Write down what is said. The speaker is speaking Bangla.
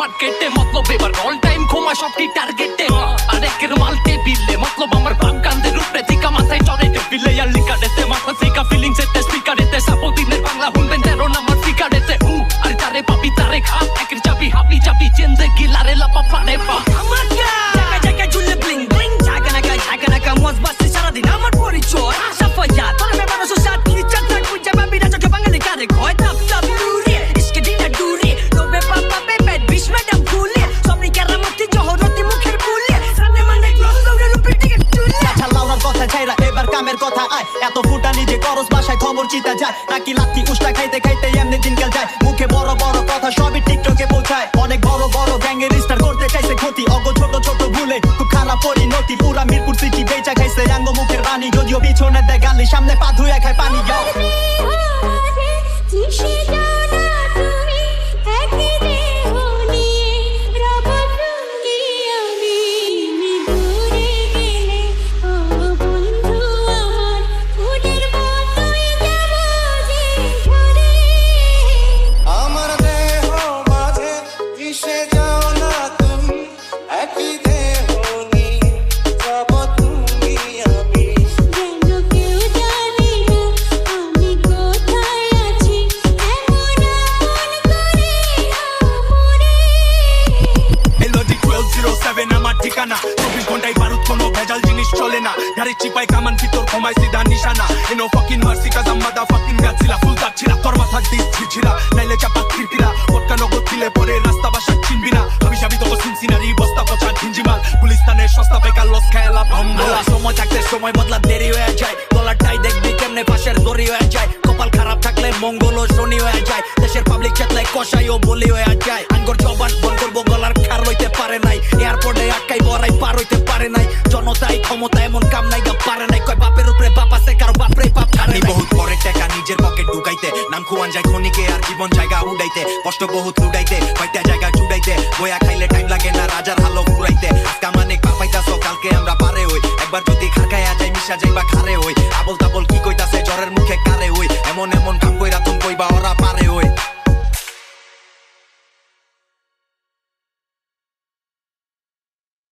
মার্কেটে মতলব এবার অল টাইম ঘুমা সবটি টার্গেট দামের কথা আয়। এত ফুটা নিজে করস বাসায় খবর চিতা যায়। নাকি লাথি উষ্টা খাইতে খাইতে এমনি দিনকাল যায়। মুখে বড় বড় কথা সবই টিকটকে পৌঁছায়। অনেক বড় বড় গ্যাংয়ের স্টার করতে চাইছে ক্ষতি। অগ ছোট ছোট ভুলে খুব খারাপ পরিণতি। পুরা মিরপুর সিটি বেচা খাইছে রাঙ্গ মুখের বাণী যদিও পিছনে দেয় গালি, সামনে পা ধুয়ে খায় পানি। যাও। চলে না। গাড়ি চিপাই কামান ভিতর ঘুমাই সিধা নিশানা। এনো ফাকিং মার্সি কাজ আমাদা ফাকিং গাছিলা ফুল তাচ্ছিলা তোর মাথা দিস ছিছিলা নাইলে চাপা খিরকিরা পটকা নগদ দিলে পরে রাস্তা বাসা চিনবি না। আমি সাবি তোকে সিনসিনারি বস্তা পচা ঘিঞ্জিমাল গুলিস্তানের সস্তা বেকার লস খেলা আল্লাহ সময় থাকতে সময় বদলা দেরি হয়ে যায়। ডলারটাই দেখবি কেমনে পাশের দড়ি হয়ে যায়। কপাল খারাপ থাকলে মঙ্গল ও শনি হয়ে যায়। দেশের পাবলিক চেতলাই কষাই ও বলি হয়ে যায়। আঙ্গর ক্ষমতা এমন কাম নাই গা পারে নাই। কয় বাপের উপরে বাপ আছে কারও বাপরে বাপ ছাড়ে বহুত পরে টাকা নিজের পকেট ঢুকাইতে নাম খুয়ান যায় খনিকে আর জীবন জায়গা উড়াইতে। কষ্ট বহুত লুডাইতে কয়টা জায়গা জুড়াইতে বয়া খাইলে টাইম লাগে না রাজার হালো ঘুরাইতে আজকা মানে কাপাইতাছো কালকে আমরা পারে হই। একবার যদি খাকায়া যায় মিশা যাই বা খারে হই। আবল তাবল কি কইতাছে জ্বরের মুখে কারে হই। এমন এমন কাম কইরা তুম কইবা ওরা পারে হই।